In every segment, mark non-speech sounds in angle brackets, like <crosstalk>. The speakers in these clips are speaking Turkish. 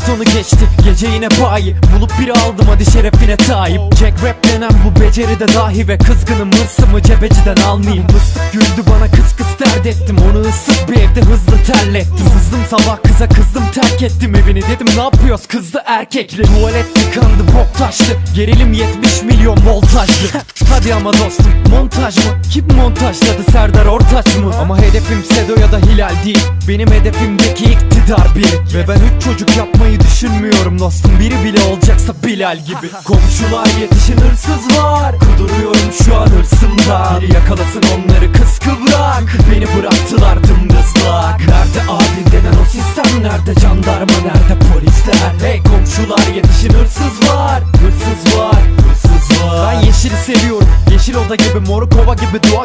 saat onu geçti Gece yine bayi. Bulup biri aldım hadi şerefine sahip Jack rap denen bu beceride dahi Ve kızgınım. Hırsımı cebeciden almayayım. Mıstık güldü bana kıs kıs dert ettim. Onu ısıt bir evde hızlı terlettim. Sızdım sabah kıza kızdım terk ettim evini. Dedim ne yapıyoruz kızdı erkekli? Tuvalet tıkandı bok taştı Gerilim 70 milyon voltajlı. <laughs> Hadi ama dostum montaj mı? Kim montajladı Serdar Ortaç mı? Ama hedefim Sedo ya da Hilal değil. Benim hedefimdeki iktidar bir. Ve ben üç çocuk yapmayı düşünmüyorum dostum. Biri bile olacaksa Bilal gibi. <laughs> Komşular yetişin hırsız var Kuduruyorum şu an hırsımda. Biri yakalasın onları kıskıvrak. Beni bıraktılar dımdızlak. Nerede adil denen o sistem? Nerede jandarma? Nerede polisler? Hey komşular yetişin hırsız var Hırsız var Hırsız var Ben yeşili seviyorum. Yeşil oda gibi moru kova gibi dua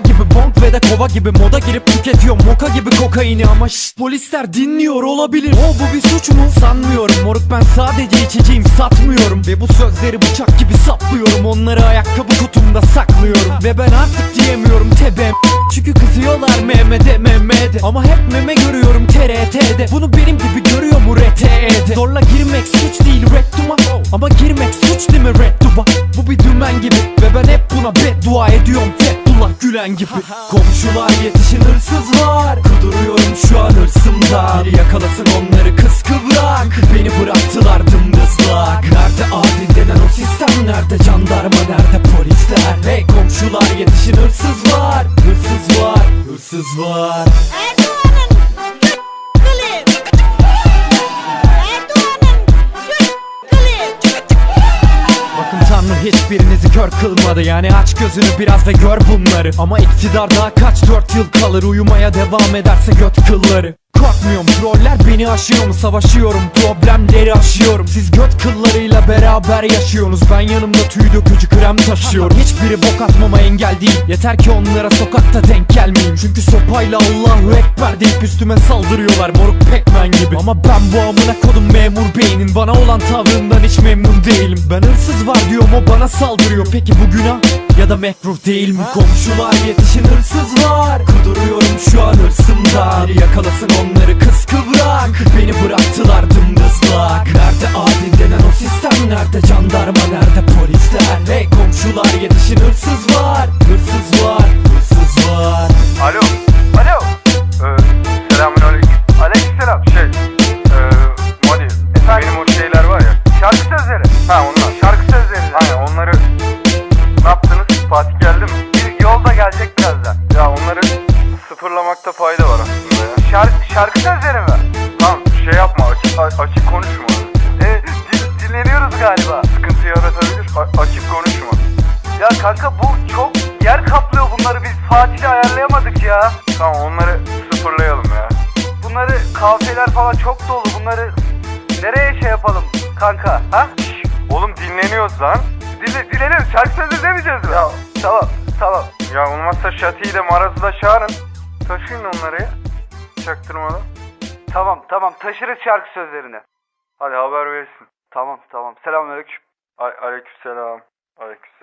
kova gibi moda girip tüketiyorum moka gibi kokaini ama şşt polisler dinliyor olabilir. O bu bir suç mu? Sanmıyorum. Moruk ben sadece içeceğim satmıyorum. Ve bu sözleri bıçak gibi saplıyorum. Onları ayakkabı kutumda saklıyorum. Ve ben artık diyemiyorum tebem çünkü kızıyorlar Mehmet'e Mehmet'e. Ama hep meme görüyorum TRT'de Bunu benim gibi görüyor mu RTE'de Zorla girmek suç değil rektuma Ama girmek suç değil mi redduba Bu bir dümen gibi. Ve ben hep buna beddua ediyorum Gülen gibi. Komşular yetişin hırsız var. Kuduruyorum şu an hırsımda. Biri yakalasın onları kıskıvrak Beni bıraktılar dımdızlak. Nerede adil denen o sistem? Nerede jandarma? Nerede polisler? Hey komşular yetişin hırsız var. Hırsız var Hırsız var hiçbirinizi kör kılmadı. Yani aç gözünü biraz ve gör bunları. Ama iktidar daha kaç dört yıl kalır? Uyumaya devam ederse göt kılları. Korkmuyorum troller beni aşıyor mu? Savaşıyorum Problemleri aşıyorum. Siz göt kıllarıyla beraber yaşıyorsunuz. Ben yanımda tüy dökücü krem taşıyorum. Hiçbiri bok atmama engel değil. Yeter ki onlara sokakta denk gelmeyeyim. Çünkü sopayla Allahu Ekber deyip üstüme saldırıyorlar. Moruk pekmen gibi. Ama ben bu amına kodum memur beynin Bana olan tavrından hiç memnun değilim. Ben hırsız var diyorum o bana saldırıyor. Peki bu günah? Ya da mekruh değil mi? Komşular yetişin hırsız var Kuduruyorum şu an hırsımda Biri yakalasın onları Nerede jandarma nerede polisler Hey komşular yetişin hırsız var Hırsız var Hırsız var Alo, alo. Ee, selamünaleyküm. Aleykümselam. Şey, ee, Madi. Benim o şeyler var ya. Şarkı sözleri. Ha onlar. Şarkı sözleri. Aynen onları ne yaptınız? Fatih geldi mi? Bir yolda gelecek birazdan. Ya onları sıfırlamakta fayda var aslında ya. Şarkı, şarkı sözleri mi? Tamam onları sıfırlayalım ya. Bunları kafiyeler falan çok dolu bunları nereye şey yapalım kanka ha? Şş, oğlum dinleniyoruz lan. Dinle, dinleniyoruz şarkı sözü demeyeceğiz mi? Ya tamam tamam. Ya olmazsa Şati'yi de Maraz'ı da çağırın. Taşıyın onları ya. Çaktırmadan. Tamam tamam taşırız şarkı sözlerini. Hadi haber versin. Tamam tamam selamünaleyküm. Aleykümselam. Aleykümselam.